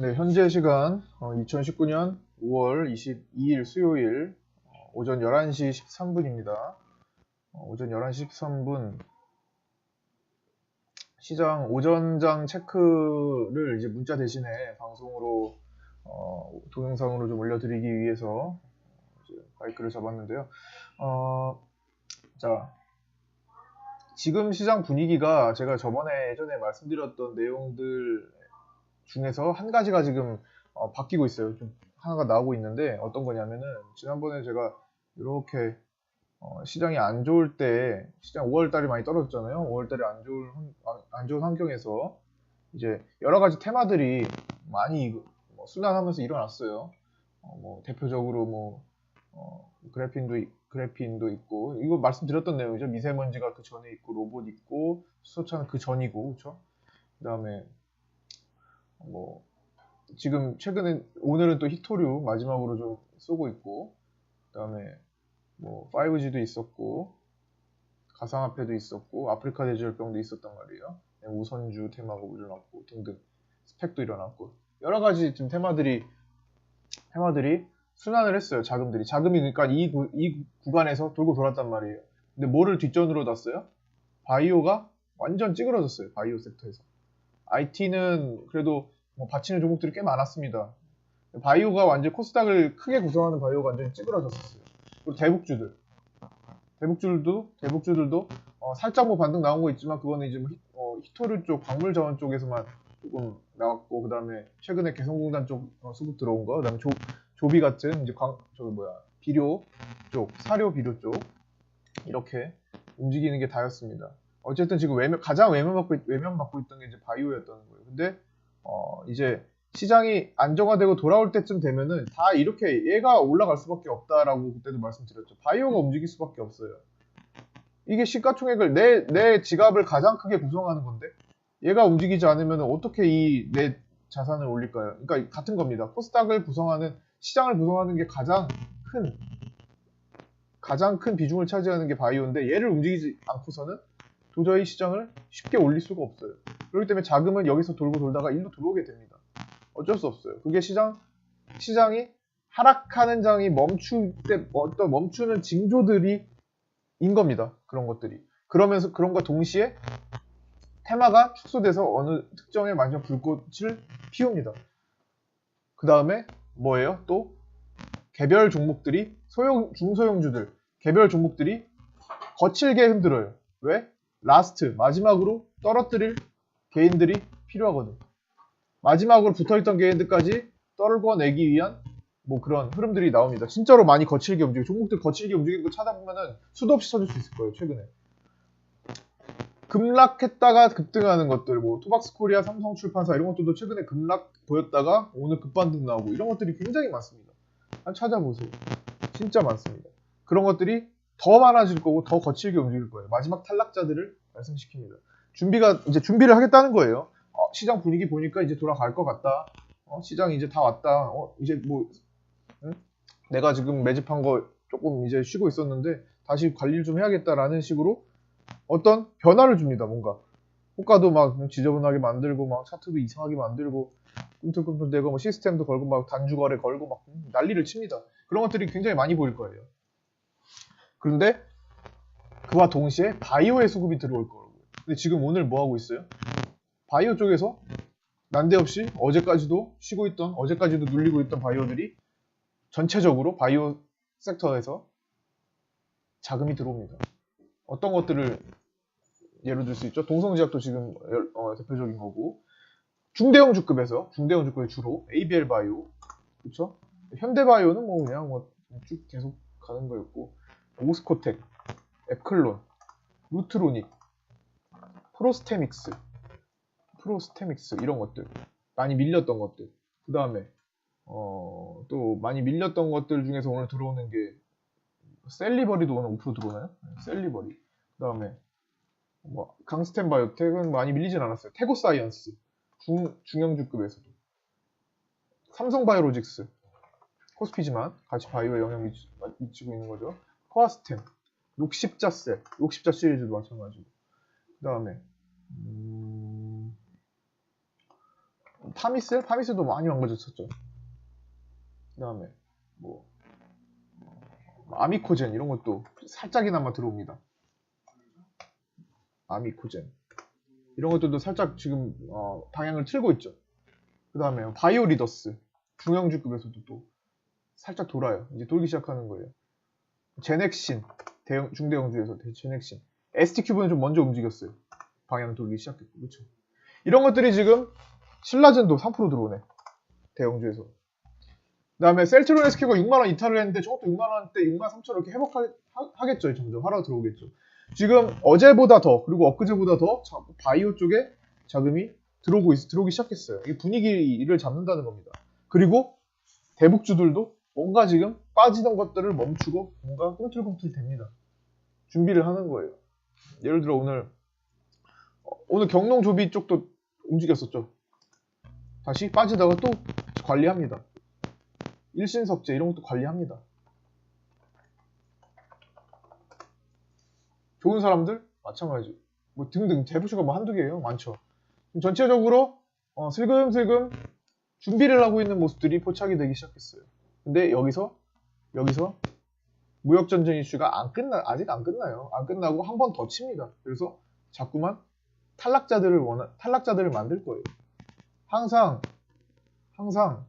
네, 현재 시간 2019년 5월 22일 수요일 어, 오전 11시 13분입니다. 오전 11시 13분 시장 오전장 체크를 이제 문자 대신에 방송으로 어, 동영상으로 좀 올려드리기 위해서 마이크를 잡았는데요. 어, 자, 지금 시장 분위기가 제가 저번에 예전에 말씀드렸던 내용들 중에서 한 가지가 지금 어, 바뀌고 있어요. 좀 하나가 나오고 있는데 어떤 거냐면은 지난번에 제가 이렇게 어, 시장이 안 좋을 때 시장 5월달에 많이 떨어졌잖아요. 5월 달에 안 좋은 안 좋은 환경에서 이제 여러 가지 테마들이 많이 뭐 순환하면서 일어났어요. 어, 뭐 대표적으로 뭐 어, 그래핀도 그래핀도 있고 이거 말씀드렸던 내용이죠. 미세먼지가 그 전에 있고 로봇 있고 수소차는 그 전이고 그렇죠. 그다음에 뭐 지금 최근에 오늘은 또 히토류 마지막으로 좀 쏘고 있고 그다음에 뭐 5G도 있었고 가상화폐도 있었고 아프리카 대지열병도 있었단 말이에요. 네, 우선주 테마가 일어났고 등등 스펙도 일어났고 여러 가지 지금 테마들이 테마들이 순환을 했어요. 자금들이 자금이 그러니까 이, 구, 이 구간에서 돌고 돌았단 말이에요. 근데 뭐를 뒷전으로 놨어요? 바이오가 완전 찌그러졌어요. 바이오 섹터에서. IT는 그래도 뭐 받치는 종목들이 꽤 많았습니다. 바이오가 완전 코스닥을 크게 구성하는 바이오가 완전히 찌그러졌었어요. 그리고 대북주들. 대북주들도, 대북주들도, 어, 살짝 뭐 반등 나온 거 있지만, 그거는 이제 뭐 히, 어, 히토류 쪽, 광물 자원 쪽에서만 조금 나왔고, 그 다음에 최근에 개성공단 쪽 어, 수급 들어온 거, 그 다음에 조, 조비 같은, 이제 광, 저기 뭐야, 비료 쪽, 사료 비료 쪽, 이렇게 움직이는 게 다였습니다. 어쨌든 지금 외면, 가장 외면받고, 외면받고 있던 게 이제 바이오였던 거예요. 근데, 어, 이제 시장이 안정화되고 돌아올 때쯤 되면은 다 이렇게 얘가 올라갈 수밖에 없다라고 그때도 말씀드렸죠. 바이오가 움직일 수밖에 없어요. 이게 시가총액을 내, 내 지갑을 가장 크게 구성하는 건데 얘가 움직이지 않으면 어떻게 이 내 자산을 올릴까요? 그러니까 같은 겁니다. 코스닥을 구성하는 시장을 구성하는 게 가장 큰 가장 큰 비중을 차지하는 게 바이오인데 얘를 움직이지 않고서는 도저히 시장을 쉽게 올릴 수가 없어요. 그렇기 때문에 자금은 여기서 돌고 돌다가 일로 들어오게 됩니다. 어쩔 수 없어요. 그게 시장, 시장이 하락하는 장이 멈출 때 어떤 멈추는 징조들이 인 겁니다. 그런 것들이. 그러면서 그런과 동시에 테마가 축소돼서 어느 특정의 완전 불꽃을 피웁니다. 그 다음에 뭐예요? 또 개별 종목들이 소형 중소형주들 개별 종목들이 거칠게 흔들어요. 왜? 라스트 마지막으로 떨어뜨릴 개인들이 필요하거든. 마지막으로 붙어있던 개인들까지 떨궈내기 위한 뭐 그런 흐름들이 나옵니다. 진짜로 많이 거칠게 움직이고 종목들 거칠게 움직이는 거 찾아보면은 수도 없이 찾을 수 있을 거예요. 최근에. 급락했다가 급등하는 것들, 뭐 토박스 코리아, 삼성 출판사 이런 것들도 최근에 급락 보였다가 오늘 급반등 나오고 이런 것들이 굉장히 많습니다. 한 찾아보세요. 진짜 많습니다. 그런 것들이 더 많아질 거고 더 거칠게 움직일 거예요. 마지막 탈락자들을 말씀시킵니다. 준비가 이제 준비를 하겠다는 거예요. 어, 시장 분위기 보니까 이제 돌아갈 것 같다. 어, 시장 이제 다 왔다. 어, 이제 뭐 응? 내가 지금 매집한 거 조금 이제 쉬고 있었는데 다시 관리를 좀 해야겠다라는 식으로 어떤 변화를 줍니다. 뭔가 호가도 막 지저분하게 만들고 막 차트도 이상하게 만들고 꿈틀꿈틀대고 뭐 시스템도 걸고 막 단주거래 걸고 막 난리를 칩니다. 그런 것들이 굉장히 많이 보일 거예요. 그런데 그와 동시에 바이오의 수급이 들어올 거라고요. 근데 지금 오늘 뭐 하고 있어요? 바이오 쪽에서 난데없이 어제까지도 쉬고 있던 어제까지도 눌리고 있던 바이오들이 전체적으로 바이오 섹터에서 자금이 들어옵니다. 어떤 것들을 예로 들 수 있죠. 동성제약도 지금 어, 대표적인 거고 중대형 주급에서 중대형 주급에 주로 ABL 바이오 그렇죠. 현대바이오는 뭐 그냥 뭐 쭉 계속 가는 거였고 오스코텍, 에클론, 루트로닉, 프로스테믹스, 프로스테믹스 이런 것들 많이 밀렸던 것들. 그 다음에 어, 또 많이 밀렸던 것들 중에서 오늘 들어오는 게 셀리버리도 오늘 5% 들어오나요? 셀리버리. 그 다음에 뭐 강스텐 바이오텍은 많이 밀리진 않았어요. 테고 사이언스 중, 중형주급에서도. 삼성 바이오로직스 코스피지만 같이 바이오에 영향 미치, 미치고 있는 거죠 코아스템 녹십자셀 녹십자 시리즈도 마찬가지고 그 다음에 음... 파미스? 파미스도 많이 망가졌었죠. 그 다음에 뭐 아미코젠 이런 것도 살짝이나마 들어옵니다. 아미코젠 이런 것들도 살짝 지금 어, 방향을 틀고 있죠. 그 다음에 바이오리더스 중형주급에서도 또 살짝 돌아요. 이제 돌기 시작하는 거예요. 제넥신 대형 중대형주에서 제넥신 ST큐브는 좀 먼저 움직였어요. 방향 돌기 시작했고 그렇죠. 이런 것들이 지금 신라젠도 3% 들어오네. 대형주에서. 그 다음에 셀트로네스키가 6만원 이탈을 했는데 저것도 6만원대 6만 3천 이렇게 회복하겠죠. 점점 하락 들어오겠죠. 지금 어제보다 더 그리고 엊그제보다 더 바이오 쪽에 자금이 들어오고 있, 들어오기 시작했어요. 이게 분위기를 잡는다는 겁니다. 그리고 대북주들도 뭔가 지금 빠지던 것들을 멈추고 뭔가 꿈틀꿈틀 됩니다. 준비를 하는 거예요. 예를 들어 오늘 어, 오늘 경농 조비 쪽도 움직였었죠. 다시 빠지다가 또 관리합니다. 일신석재 이런 것도 관리합니다. 좋은 사람들 마찬가지. 뭐 등등 대부수가 뭐 한두 개예요. 많죠. 전체적으로 어, 슬금슬금 준비를 하고 있는 모습들이 포착이 되기 시작했어요. 근데 여기서 여기서 무역 전쟁 이슈가 안 끝나 아직 안 끝나요. 안 끝나고 한 번 더 칩니다. 그래서 자꾸만 탈락자들을 원하 탈락자들을 만들 거예요. 항상 항상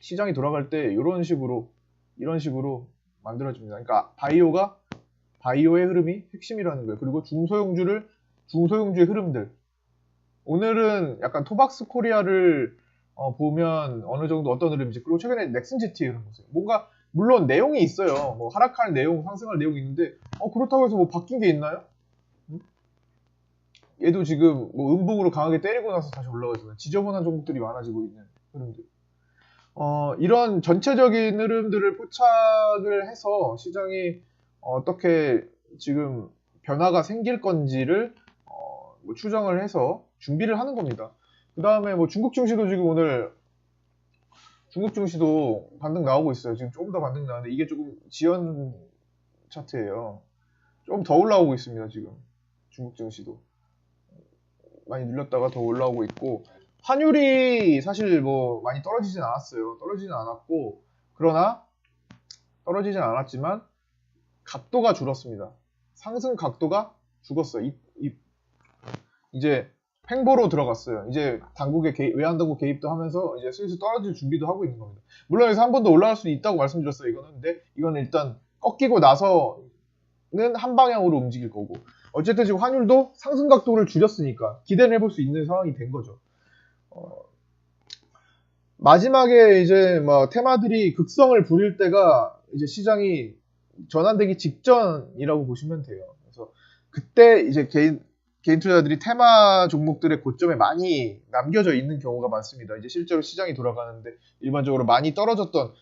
시장이 돌아갈 때 이런 식으로 이런 식으로 만들어집니다. 그러니까 바이오가 바이오의 흐름이 핵심이라는 거예요. 그리고 중소형주를 중소형주의 흐름들. 오늘은 약간 토박스 코리아를 어, 보면 어느 정도 어떤 흐름인지 그리고 최근에 넥슨 GT의 흐름 보세요. 뭔가 물론 내용이 있어요. 뭐 하락할 내용, 상승할 내용이 있는데 어 그렇다고 해서 뭐 바뀐 게 있나요? 음? 얘도 지금 뭐 음봉으로 강하게 때리고 나서 다시 올라가잖아요. 지저분한 종목들이 많아지고 있는 흐름들. 어, 이런 전체적인 흐름들을 포착을 해서 시장이 어떻게 지금 변화가 생길 건지를 어, 뭐 추정을 해서 준비를 하는 겁니다. 그 다음에 뭐 중국 증시도 지금 오늘 중국 증시도 반등 나오고 있어요. 지금 조금 더 반등 나는데 이게 조금 지연 차트예요. 조금 더 올라오고 있습니다. 지금 중국 증시도 많이 눌렸다가 더 올라오고 있고 환율이 사실 뭐 많이 떨어지진 않았어요. 떨어지진 않았고 그러나 떨어지진 않았지만 각도가 줄었습니다. 상승 각도가 죽었어요. 이, 이, 이제 횡보로 들어갔어요. 이제 당국의 개입, 외환당국 개입도 하면서 이제 슬슬 떨어질 준비도 하고 있는 겁니다. 물론 여기서 한 번 더 올라갈 수 있다고 말씀드렸어요. 이거는 근데 이거는 일단 꺾이고 나서는 한 방향으로 움직일 거고 어쨌든 지금 환율도 상승 각도를 줄였으니까 기대를 해볼 수 있는 상황이 된 거죠. 어, 마지막에 이제 뭐 테마들이 극성을 부릴 때가 이제 시장이 전환되기 직전이라고 보시면 돼요. 그래서 그때 이제 개인 개인 투자자들이 테마 종목들의 고점에 많이 남겨져 있는 경우가 많습니다. 이제 실제로 시장이 돌아가는데 일반적으로 많이 떨어졌던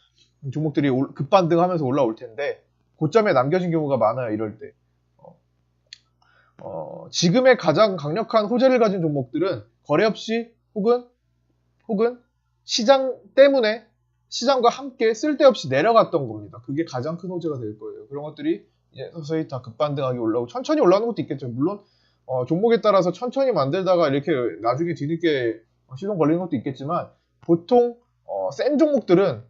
종목들이 급반등하면서 올라올 텐데 고점에 남겨진 경우가 많아요. 이럴 때. 어, 어, 지금의 가장 강력한 호재를 가진 종목들은 거래 없이 혹은 혹은 시장 때문에 시장과 함께 쓸데없이 내려갔던 겁니다. 그게 가장 큰 호재가 될 거예요. 그런 것들이 이제 서서히 다 급반등하게 올라오고 천천히 올라오는 것도 있겠죠. 물론 어, 종목에 따라서 천천히 만들다가 이렇게 나중에 뒤늦게 시동 걸리는 것도 있겠지만 보통 어, 센 종목들은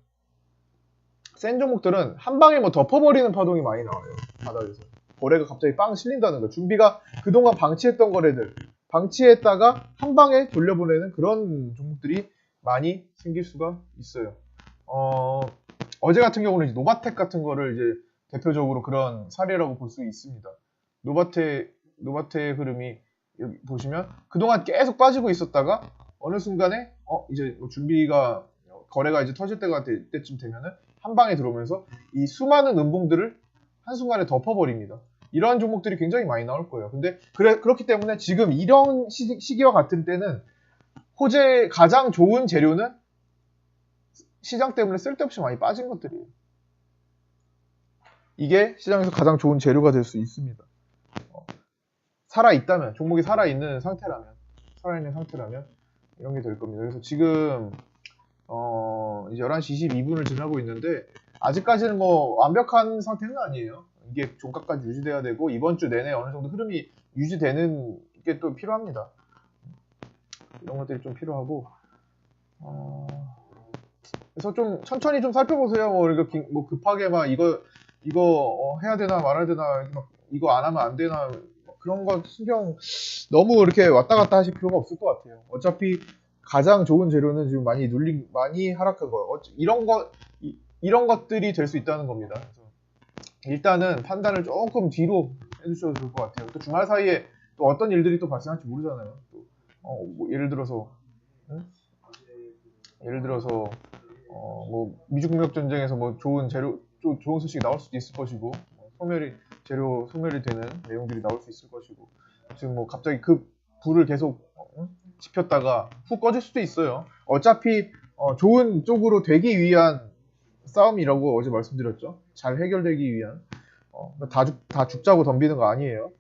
센 종목들은 한 방에 뭐 덮어버리는 파동이 많이 나와요. 바닥에서. 거래가 갑자기 빵 실린다는 거. 준비가 그동안 방치했던 거래들 방치했다가 한 방에 돌려보내는 그런 종목들이 많이 생길 수가 있어요. 어, 어제 같은 경우는 노바텍 같은 거를 이제 대표적으로 그런 사례라고 볼 수 있습니다. 노바텍, 노바텍 흐름이 여기 보시면 그동안 계속 빠지고 있었다가 어느 순간에 어, 이제 뭐 준비가 거래가 이제 터질 때가 될 때쯤 되면은 한 방에 들어오면서 이 수많은 음봉들을 한순간에 덮어버립니다. 이러한 종목들이 굉장히 많이 나올 거예요. 근데 그래, 그렇기 때문에 지금 이런 시, 기와 같은 때는 호재 가장 좋은 재료는 시장 때문에 쓸데없이 많이 빠진 것들이에요. 이게 시장에서 가장 좋은 재료가 될 수 있습니다. 어, 살아있다면, 종목이 살아있는 상태라면, 살아있는 상태라면, 이런 게 될 겁니다. 그래서 지금, 어, 이제 11시 22분을 지나고 있는데, 아직까지는 뭐 완벽한 상태는 아니에요. 이게 종가까지 유지돼야 되고 이번 주 내내 어느 정도 흐름이 유지되는 게 또 필요합니다. 이런 것들이 좀 필요하고 어, 그래서 좀 천천히 좀 살펴보세요. 뭐, 기- 뭐 급하게 막 이거 이거 어, 해야 되나 말아야 되나 막 이거 안 하면 안 되나 막 그런 거 신경 너무 이렇게 왔다 갔다 하실 필요가 없을 것 같아요. 어차피 가장 좋은 재료는 지금 많이 눌린 많이 하락한 거예요. 어, 이런 거 이, 런 것들이 될 수 있다는 겁니다. 일단은 판단을 조금 뒤로 해주셔도 좋을 것 같아요. 또 주말 사이에 또 어떤 일들이 또 발생할지 모르잖아요. 또, 어, 뭐 예를 들어서 응? 예를 들어서 어, 뭐 미중 무역 전쟁에서 뭐 좋은 재료 조- 좋은 소식이 나올 수도 있을 것이고 뭐 소멸이 재료 소멸이 되는 내용들이 나올 수 있을 것이고 지금 뭐 갑자기 그 불을 계속 어, 응? 지폈다가 훅 꺼질 수도 있어요. 어차피 어, 좋은 쪽으로 되기 위한 싸움이라고 어제 말씀드렸죠. 잘 해결되기 위한 어, 다, 죽, 다 죽자고 덤비는 거 아니에요.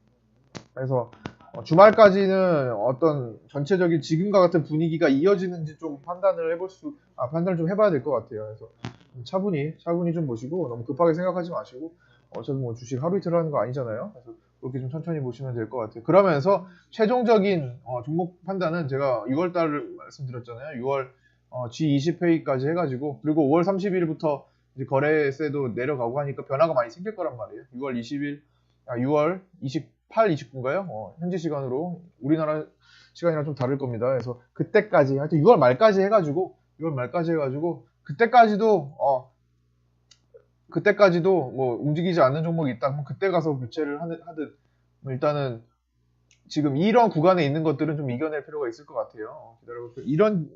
그래서 어, 주말까지는 어떤 전체적인 지금과 같은 분위기가 이어지는지 좀 판단을 해볼 수, 아, 판단을 좀 해봐야 될 것 같아요. 그래서 좀 차분히, 차분히 좀 보시고 너무 급하게 생각하지 마시고 어차피 뭐 주식 이틀 하는 거 아니잖아요. 그래서 그렇게 좀 천천히 보시면 될 것 같아요. 그러면서 최종적인 어, 종목 판단은 제가 6월 달을 말씀드렸잖아요. 6월 어, G20 회의까지 해가지고 그리고 5월 30일부터 이제 거래세도 내려가고 하니까 변화가 많이 생길 거란 말이에요. 6월 20일, 아, 6월 28, 29인가요? 어, 현지 시간으로 우리나라 시간이랑 좀 다를 겁니다. 그래서 그때까지 하여튼 6월 말까지 해가지고 6월 말까지 해가지고 그때까지도 어 그때까지도 뭐 움직이지 않는 종목이 있다 그럼 그때 가서 교체를 하든 뭐 일단은 지금 이런 구간에 있는 것들은 좀 이겨낼 필요가 있을 것 같아요. 기다려보세요. 이런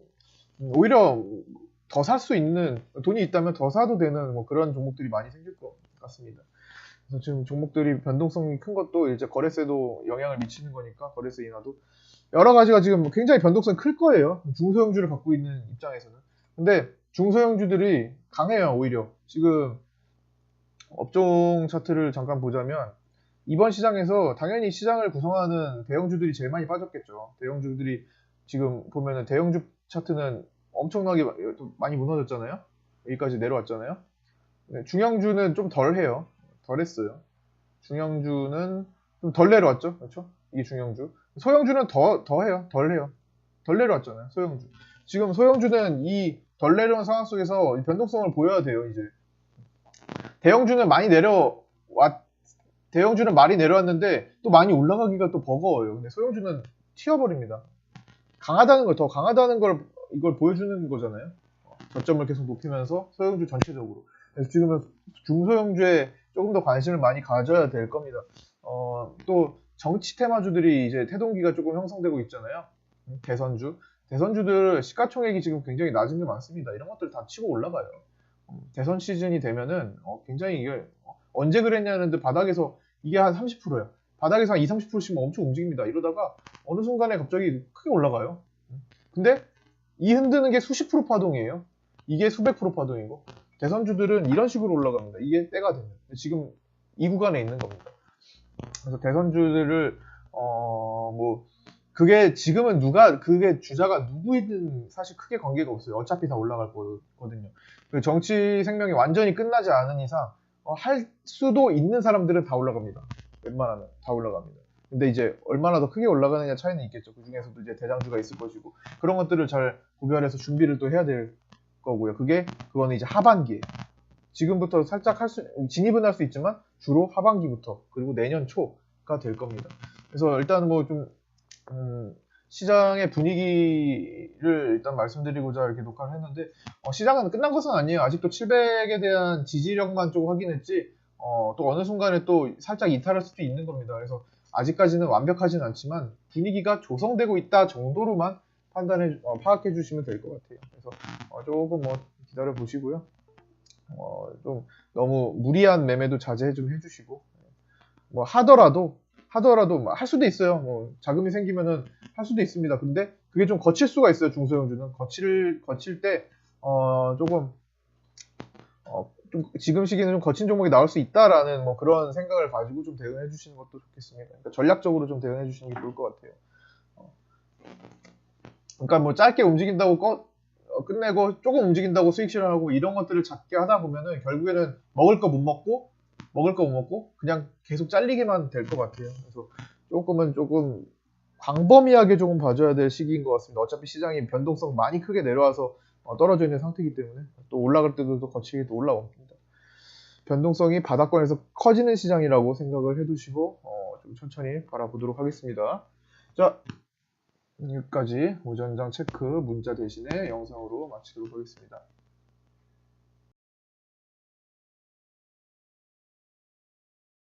음, 오히려 더 살 수 있는 돈이 있다면 더 사도 되는 뭐 그런 종목들이 많이 생길 것 같습니다. 그래서 지금 종목들이 변동성이 큰 것도 이제 거래세도 영향을 미치는 거니까 거래세 인하도 여러 가지가 지금 굉장히 변동성이 클 거예요. 중소형주를 갖고 있는 입장에서는. 근데 중소형주들이 강해요, 오히려. 지금 업종 차트를 잠깐 보자면 이번 시장에서 당연히 시장을 구성하는 대형주들이 제일 많이 빠졌겠죠. 대형주들이 지금 보면은 대형주 차트는 엄청나게 많이 무너졌잖아요. 여기까지 내려왔잖아요. 네, 중형주는 좀 덜해요. 덜했어요. 중형주는 좀 덜 내려왔죠. 그렇죠? 이게 중형주. 소형주는 더, 더 해요. 덜 해요. 덜 내려왔잖아요. 소형주. 지금 소형주는 이 덜 내려온 상황 속에서 이 변동성을 보여야 돼요, 이제. 대형주는 많이 내려왔, 대형주는 많이 내려왔는데 또 많이 올라가기가 또 버거워요. 근데 소형주는 튀어버립니다. 강하다는 걸, 더 강하다는 걸, 이걸 보여주는 거잖아요. 저점을 계속 높이면서 소형주 전체적으로. 그래서 지금은 중소형주에 조금 더 관심을 많이 가져야 될 겁니다. 어, 또 정치 테마주들이 이제 태동기가 조금 형성되고 있잖아요. 음, 대선주. 대선주들 시가총액이 지금 굉장히 낮은 게 많습니다. 이런 것들 다 치고 올라가요. 음, 대선 시즌이 되면은 어, 굉장히 이게 어, 언제 그랬냐는데 바닥에서 이게 한 30%예요. 바닥에서 한 2, 30%씩 엄청 움직입니다. 이러다가 어느 순간에 갑자기 크게 올라가요. 음. 근데 이 흔드는 게 수십 프로 파동이에요. 이게 수백 프로 파동이고 대선주들은 이런 식으로 올라갑니다. 이게 때가 되면 지금 이 구간에 있는 겁니다. 그래서 대선주들을 어 뭐 그게 지금은 누가 그게 주자가 누구이든 사실 크게 관계가 없어요. 어차피 다 올라갈 거거든요. 그 정치 생명이 완전히 끝나지 않은 이상 어, 할 수도 있는 사람들은 다 올라갑니다. 웬만하면 다 올라갑니다. 근데 이제 얼마나 더 크게 올라가느냐 차이는 있겠죠. 그 중에서도 이제 대장주가 있을 것이고 그런 것들을 잘 구별해서 준비를 또 해야 될 거고요. 그게 그거는 이제 하반기에 지금부터 살짝 할 수 진입은 할 수 있지만 주로 하반기부터 그리고 내년 초가 될 겁니다. 그래서 일단 뭐 좀 음, 시장의 분위기를 일단 말씀드리고자 이렇게 녹화를 했는데 어, 시장은 끝난 것은 아니에요. 아직도 700에 대한 지지력만 좀 확인했지 어, 또 어느 순간에 또 살짝 이탈할 수도 있는 겁니다. 그래서 아직까지는 완벽하진 않지만 분위기가 조성되고 있다 정도로만 판단해 어, 파악해 주시면 될 것 같아요. 그래서 어, 조금 뭐 기다려 보시고요. 어, 좀 너무 무리한 매매도 자제해 좀 해주시고 뭐 하더라도 하더라도 뭐할 수도 있어요. 뭐 자금이 생기면은 할 수도 있습니다. 근데 그게 좀 거칠 수가 있어요. 중소형주는 거칠 거칠 때 어, 조금 어, 좀 지금 시기는 좀 거친 종목이 나올 수 있다라는 뭐 그런 생각을 가지고 좀 대응해 주시는 것도 좋겠습니다. 그러니까 전략적으로 좀 대응해 주시는 게 좋을 것 같아요. 어. 그러니까 뭐 짧게 움직인다고 꺼, 어, 끝내고 조금 움직인다고 수익 실현하고 이런 것들을 작게 하다 보면은 결국에는 먹을 거 못 먹고 먹을 거 못 먹고 그냥 계속 잘리기만 될 것 같아요. 그래서 조금은 조금 광범위하게 조금 봐줘야 될 시기인 것 같습니다. 어차피 시장이 변동성 많이 크게 내려와서 어, 떨어져 있는 상태이기 때문에 또 올라갈 때도 또 거치게 또 올라옵니다. 변동성이 바닥권에서 커지는 시장이라고 생각을 해두시고 어, 좀 천천히 바라보도록 하겠습니다. 자, 여기까지 오전장 체크 문자 대신에 영상으로 마치도록 하겠습니다.